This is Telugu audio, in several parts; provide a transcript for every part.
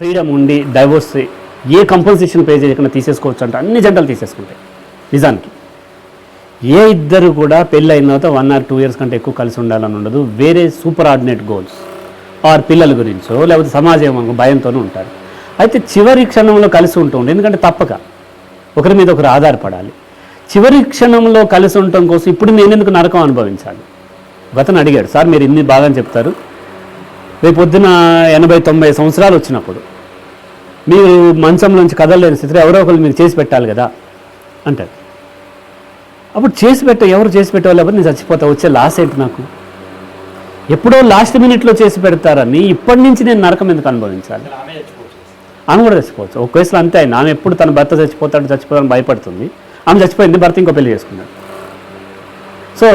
ఫ్రీడమ్ ఉండి డైవోర్స్ ఏ కంపల్సేషన్ పే చేయకుండా తీసేసుకోవచ్చు అంటే అన్ని జంటలు తీసేసుకుంటాయి నిజానికి. ఏ ఇద్దరు కూడా పెళ్ళి అయిన తర్వాత వన్ ఆర్ టూ ఇయర్స్ కంటే ఎక్కువ కలిసి ఉండాలని ఉండదు. వేరే సూపర్ ఆర్డినేట్ గోల్స్ ఆర్ పిల్లల గురించో లేకపోతే సమాజం భయంతోనూ ఉంటారు. అయితే చివరి క్షణంలో కలిసి ఉంటూ ఎందుకంటే తప్పక. ఒకరి మీద ఒకరు ఆధారపడాలి. చివరి క్షణంలో కలిసి ఉండటం కోసం ఇప్పుడు నేను ఎందుకు నరకం అనుభవించాలి? గతను అడిగాడు. సార్ మీరు ఇన్ని బాగా చెప్తారు. రేపు పొద్దున ఎనభై తొంభై సంవత్సరాలు వచ్చినప్పుడు మీరు మంచం నుంచి కదలలేని స్థితిలో ఎవరో ఒకరు మీరు చేసి పెట్టాలి కదా అంటారు. అప్పుడు చేసి పెట్ట ఎవరు చేసి పెట్టేవాళ్ళు ఎవరు నేను చచ్చిపోతా? వచ్చే లాస్ ఏంటి నాకు? ఎప్పుడో లాస్ట్ మినిట్లో చేసి పెడతారని ఇప్పటి నుంచి నేను నరకం ఎందుకు అనుభవించాలి? ఆమె కూడా చచ్చిపోవచ్చు. ఒక వయసులో అంతే ఆయన ఆమె ఎప్పుడు తన భర్త చచ్చిపోతాడు చచ్చిపోతాడని భయపడుతుంది. ఆమె చచ్చిపోయింది భర్త ఇంకో పెళ్ళి చేసుకున్నాడు. సో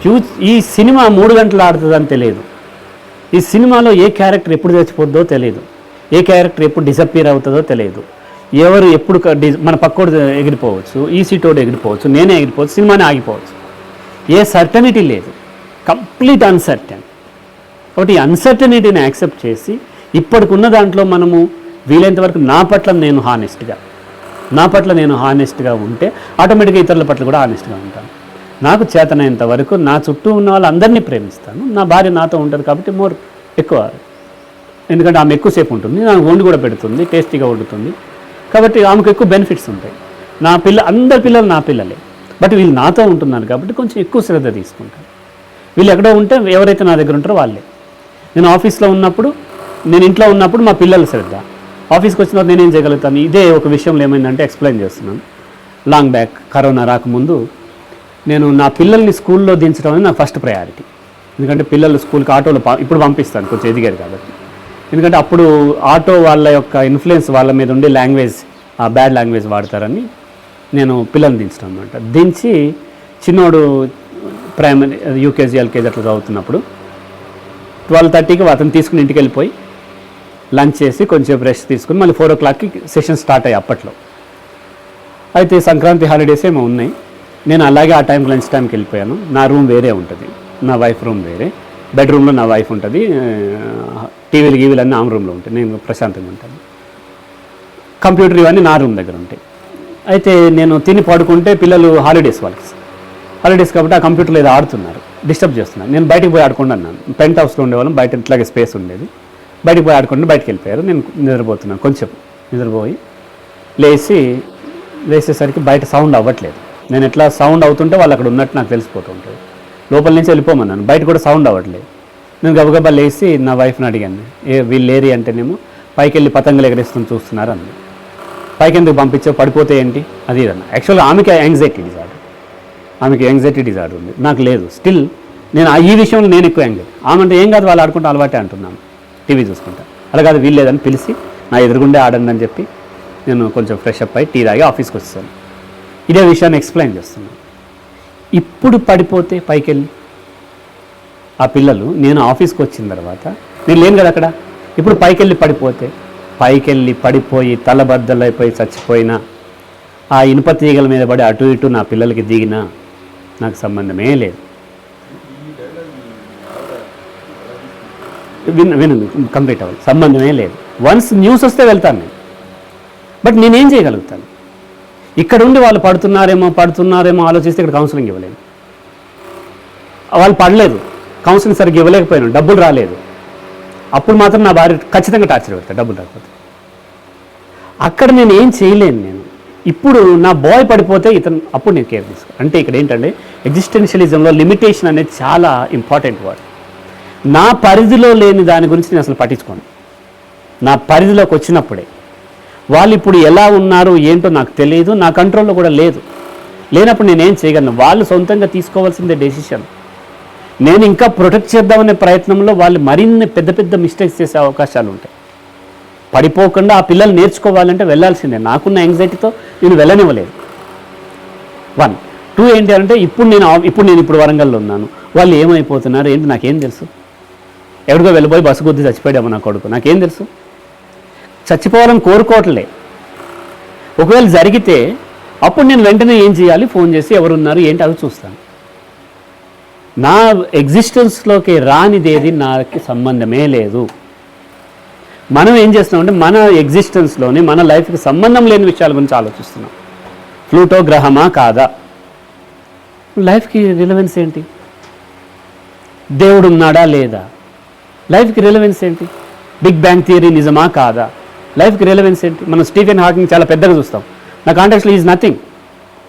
ఫ్యూ ఈ సినిమా మూడు గంటలు ఆడుతుందని తెలియదు. ఈ సినిమాలో ఏ క్యారెక్టర్ ఎప్పుడు చచ్చిపోద్దో తెలియదు. ఏ క్యారెక్టర్ ఎప్పుడు డిసప్పియర్ అవుతుందో తెలియదు. ఎవరు ఎప్పుడు మన పక్కోడు ఎగిరిపోవచ్చు ఈ సీటోడు ఎగిరిపోవచ్చు నేనే ఎగిరిపోవచ్చు సినిమానే ఆగిపోవచ్చు. ఏ సర్టనిటీ లేదు. కంప్లీట్ అన్సర్టన్ కాబట్టి ఈ అన్సర్టనిటీని యాక్సెప్ట్ చేసి ఇప్పటికున్న దాంట్లో మనము వీలైనంత వరకు నా పట్ల నేను హానెస్ట్గా నా పట్ల నేను హానెస్ట్గా ఉంటే ఆటోమేటిక్గా ఇతరుల పట్ల కూడా హానెస్ట్గా ఉంటాను. నాకు చేతనైనంత వరకు నా చుట్టూ ఉన్న వాళ్ళందరినీ ప్రేమిస్తాను. నా భార్య నాతో ఉంటుంది కాబట్టి మోర్ ఎక్కువ. ఎందుకంటే ఆమె ఎక్కువసేపు ఉంటుంది. నాకు వండి కూడా పెడుతుంది టేస్టీగా వండుతుంది. కాబట్టి ఆమెకు ఎక్కువ బెనిఫిట్స్ ఉంటాయి. నా పిల్ల అందరి పిల్లలు నా పిల్లలే. బట్ వీళ్ళు నాతో ఉంటున్నారు కాబట్టి కొంచెం ఎక్కువ శ్రద్ధ తీసుకుంటాను వీళ్ళు ఎక్కడో ఉంటే ఎవరైతే నా దగ్గర ఉంటారో వాళ్ళే. నేను ఆఫీస్లో ఉన్నప్పుడు నేను ఇంట్లో ఉన్నప్పుడు మా పిల్లల శ్రద్ధ. ఆఫీస్కి వచ్చిన నేనేం చేయగలుగుతాను? ఇదే ఒక విషయంలో ఏమైందంటే ఎక్స్ప్లెయిన్ చేస్తున్నాను. లాంగ్ బ్యాక్ కరోనా రాకముందు నేను నా పిల్లల్ని స్కూల్లో దించడం అనేది నా ఫస్ట్ ప్రయారిటీ. ఎందుకంటే పిల్లలు స్కూల్కి ఆటోలో ఇప్పుడు పంపిస్తాను కొంచెం ఎదిగారు కాబట్టి. ఎందుకంటే అప్పుడు ఆటో వాళ్ళ యొక్క ఇన్ఫ్లుయెన్స్ వాళ్ళ మీద ఉండే లాంగ్వేజ్ ఆ బ్యాడ్ లాంగ్వేజ్ వాడతారని నేను పిల్లల్ని దించడం అనమాట దించి చిన్నోడు ప్రైమరీ యూకేజీ ఎల్కేజీ అట్లా చదువుతున్నప్పుడు ట్వెల్వ్ థర్టీకి అతను తీసుకుని ఇంటికి వెళ్ళిపోయి లంచ్ చేసి కొంచెం రెస్ట్ తీసుకుని మళ్ళీ ఫోర్ ఓ క్లాక్కి సెషన్ స్టార్ట్ అయ్యాయి అప్పట్లో. అయితే సంక్రాంతి హాలిడేస్ ఏమో ఉన్నాయి. నేను అలాగే ఆ టైంకి లంచ్ టైంకి వెళ్ళిపోయాను. నా రూమ్ వేరే ఉంటుంది. నా వైఫ్ రూమ్ వేరే. బెడ్రూమ్లో నా వైఫ్ ఉంటుంది. టీవీలు గీవీలు అన్నీ ఆమె రూమ్లో ఉంటాయి. నేను ప్రశాంతంగా ఉంటాను. కంప్యూటర్ ఇవన్నీ నా రూమ్ దగ్గర ఉంటాయి. అయితే నేను తిని పడుకుంటే పిల్లలు హాలిడేస్ వాళ్ళకి. హాలిడేస్ కాబట్టి ఆ కంప్యూటర్లో ఏదో ఆడుతున్నారు. డిస్టర్బ్ చేస్తున్నారు. నేను బయటికి పోయి ఆడుకోండి అన్నాను. పెంట్ హౌస్లో ఉండేవాళ్ళం. బయట ఇట్లాగే స్పేస్ ఉండేది. బయటికి పోయి ఆడుకుంటే బయటకు వెళ్ళిపోయారు. నేను నిద్రపోతున్నాను. కొంచెం నిద్రపోయి లేచి లేచేసరికి బయట సౌండ్ అవ్వట్లేదు. నేను ఎట్లా సౌండ్ అవుతుంటే వాళ్ళు అక్కడ ఉన్నట్టు నాకు తెలిసిపోతూ ఉంటుంది. లోపల నుంచి వెళ్ళిపోమన్నాను. బయట కూడా సౌండ్ అవ్వట్లేదు. నేను గబగబా లేచి నా వైఫ్ని అడిగాను. ఏ వీళ్ళు లేరి అంటేనేమో పైకి వెళ్ళి పతంగులు ఎగరేస్తుని చూస్తున్నారు అంది. పైకి ఎందుకు పంపించావు? పడిపోతే ఏంటి? అది ఇదన్న యాక్చువల్గా ఆమెకి యాంగ్జైటీ డిజార్డర్ ఆమెకి యాంగ్జైటీ డిజార్డర్ ఉంది. నాకు లేదు. స్టిల్ నేను ఆ- ఈ విషయంలో నేను ఎక్కువ యాంగ్జైటీ ఆమె అంటే ఏం కాదు వాళ్ళు ఆడుకుంటే అలవాటే అంటున్నాను. టీవీ చూసుకుంటా. అలా కాదు వీల్లేదని పిలిచి నా ఎదురుగుండే ఆడండి అని చెప్పి నేను కొంచెం ఫ్రెష్ అప్ అయ్యి టీ తాగి ఆఫీస్కి వస్తాను ఇదే విషయాన్ని ఎక్స్ప్లెయిన్ చేస్తున్నాను. ఇప్పుడు పడిపోతే పైకి వెళ్ళి ఆ పిల్లలు నేను ఆఫీస్కి వచ్చిన తర్వాత నేను లేను కదా అక్కడ? ఇప్పుడు పైకెళ్ళి పడిపోతే. పైకెళ్ళి పడిపోయి తలబద్దలైపోయి చచ్చిపోయినా ఆ ఇనుప తీగల మీద పడి అటు ఇటు నా పిల్లలకి దిగినా నాకు సంబంధమే లేదు. విన్ విను కంప్లీట్ అవ్వాలి. సంబంధమే లేదు. వన్స్ న్యూస్ వస్తే వెళ్తాను నేను. బట్ నేనేం చేయగలుగుతాను? ఇక్కడ ఉండి వాళ్ళు పడుతున్నారేమో పడుతున్నారేమో ఆలోచిస్తే ఇక్కడ కౌన్సిలింగ్ ఇవ్వలేము వాళ్ళు పడలేదు. కౌన్సిలింగ్ సరిగ్గా ఇవ్వలేకపోయాను డబ్బులు రాలేదు. అప్పుడు మాత్రం నా భార్య ఖచ్చితంగా టార్చర్ పెడతా డబ్బులు రాకపోతే. అక్కడ నేను ఏం చేయలేను నేను. ఇప్పుడు నా బాయ్ పడిపోతే ఇతను అప్పుడు నేను కేర్ తీసుకో. అంటే ఇక్కడ ఏంటంటే ఎగ్జిస్టెన్షియలిజంలో లిమిటేషన్ అనేది చాలా ఇంపార్టెంట్ వర్డ్ నా పరిధిలో లేని దాని గురించి నేను అసలు పట్టించుకోను. నా పరిధిలోకి వచ్చినప్పుడే. వాళ్ళు ఇప్పుడు ఎలా ఉన్నారు ఏంటో నాకు తెలియదు నా కంట్రోల్లో కూడా లేదు. లేనప్పుడు నేనేం చేయగలను? వాళ్ళు సొంతంగా తీసుకోవాల్సిందే డెసిషన్ నేను ఇంకా ప్రొటెక్ట్ చేద్దామనే ప్రయత్నంలో వాళ్ళు మరిన్ని పెద్ద పెద్ద మిస్టేక్స్ చేసే అవకాశాలు ఉంటాయి. పడిపోకుండా ఆ పిల్లలు నేర్చుకోవాలంటే వెళ్ళాల్సిందే. నాకున్న యాంగ్జైటీతో నేను వెళ్ళనివ్వలేదు. వన్ టూ ఏంటి అంటే ఇప్పుడు నేను ఇప్పుడు నేను ఇప్పుడు వరంగల్లో ఉన్నాను. వాళ్ళు ఏమైపోతున్నారు? ఏంటి? నాకేం తెలుసు? ఎవరికో వెళ్ళిపోయి బస్సు కొద్ది చచ్చిపోయాడేమో నా కొడుకు. నాకేం తెలుసు? చచ్చిపోవాలని కోరుకోవట్లే. ఒకవేళ జరిగితే అప్పుడు నేను వెంటనే ఏం చేయాలి? ఫోన్ చేసి ఎవరున్నారు ఏంటి అవి చూస్తాను. నా ఎగ్జిస్టెన్స్లోకి రానిదేది నాకు సంబంధమే లేదు. మనం ఏం చేస్తున్నామంటే మన ఎగ్జిస్టెన్స్లోని మన లైఫ్కి సంబంధం లేని విషయాల గురించి ఆలోచిస్తున్నాం. ఫ్లూటో గ్రహమా కాదా? లైఫ్కి రిలవెన్స్ ఏంటి? దేవుడు ఉన్నాడా లేదా? లైఫ్కి రిలవెన్స్ ఏంటి? బిగ్ బ్యాంగ్ థియరీ నిజమా కాదా? లైఫ్కి రిలవెన్స్ ఏంటి? మనం స్టీఫెన్ హాకింగ్ చాలా పెద్దగా చూస్తాం. నా కాంటాక్ట్లో ఈజ్ నథింగ్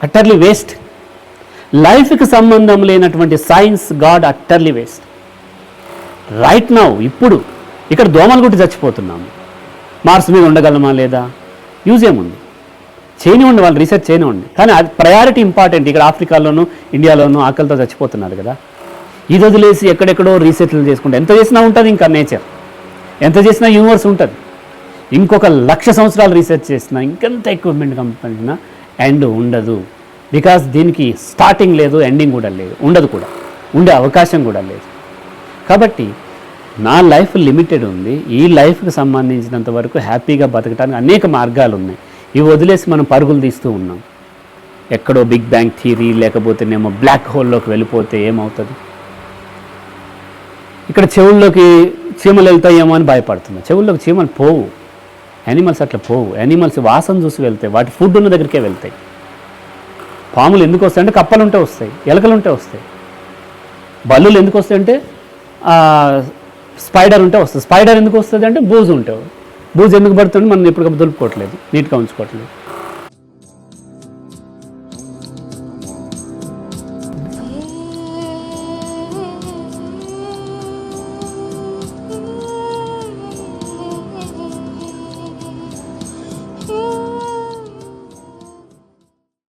అట్టర్లీ వేస్ట్ లైఫ్కి సంబంధం లేనటువంటి science god utterly waste right now ఇప్పుడు ఇక్కడ దోమలు గుట్టి చచ్చిపోతున్నాము మార్స్ మీద ఉండగలమా లేదా? యూజ్ ఏముంది చేయనివ్వండి వాళ్ళు రీసెర్చ్ చేయని ఉండి కానీ అది ప్రయారిటీ ఇంపార్టెంట్ ఇక్కడ ఆఫ్రికాలోనూ ఇండియాలోనూ ఆకలితో చచ్చిపోతున్నారు కదా. ఇది వదిలేసి ఎక్కడెక్కడో రీసెర్చ్లు చేసుకుంటే ఎంత చేసినా ఉంటుంది ఇంకా నేచర్ ఎంత చేసినా యూనివర్స్ ఉంటుంది. ఇంకొక లక్ష సంవత్సరాలు రీసెర్చ్ చేసినా ఇంకెంత ఎక్విప్మెంట్ కంపెనీ ఎండ్ ఉండదు. బికాస్ దీనికి స్టార్టింగ్ లేదు ఎండింగ్ కూడా లేదు. ఉండదు కూడా. ఉండే అవకాశం కూడా లేదు. కాబట్టి నా లైఫ్ లిమిటెడ్ ఉంది. ఈ లైఫ్కి సంబంధించినంత వరకు హ్యాపీగా బతకడానికి అనేక మార్గాలు ఉన్నాయి. ఇవి వదిలేసి మనం పరుగులు తీస్తూ ఉన్నాం. ఎక్కడో బిగ్ బ్యాంగ్ థియరీ లేకపోతేనేమో బ్లాక్ హోల్లోకి వెళ్ళిపోతే ఏమవుతుంది? ఇక్కడ చెవుల్లోకి చీమలు వెళ్తాయేమో అని భయపడుతున్నాం. చెవుల్లోకి చీమలు పోవు. యానిమల్స్ అట్లా పోవు. యానిమల్స్ వాసన చూసి వెళ్తాయి. వాటి ఫుడ్ ఉన్న దగ్గరికే వెళ్తాయి. పాములు ఎందుకు వస్తాయి అంటే కప్పలు ఉంటే వస్తాయి. ఎలకలు ఉంటే వస్తాయి. బల్లులు ఎందుకు వస్తాయి అంటే స్పైడర్ ఉంటే వస్తుంది స్పైడర్ ఎందుకు వస్తుంది అంటే బూజు ఉంటే బూజు ఎందుకు పడుతుంది? మనం ఎప్పటికప్పుడు దులుపుకోవట్లేదు. నీట్గా ఉంచుకోవట్లేదు.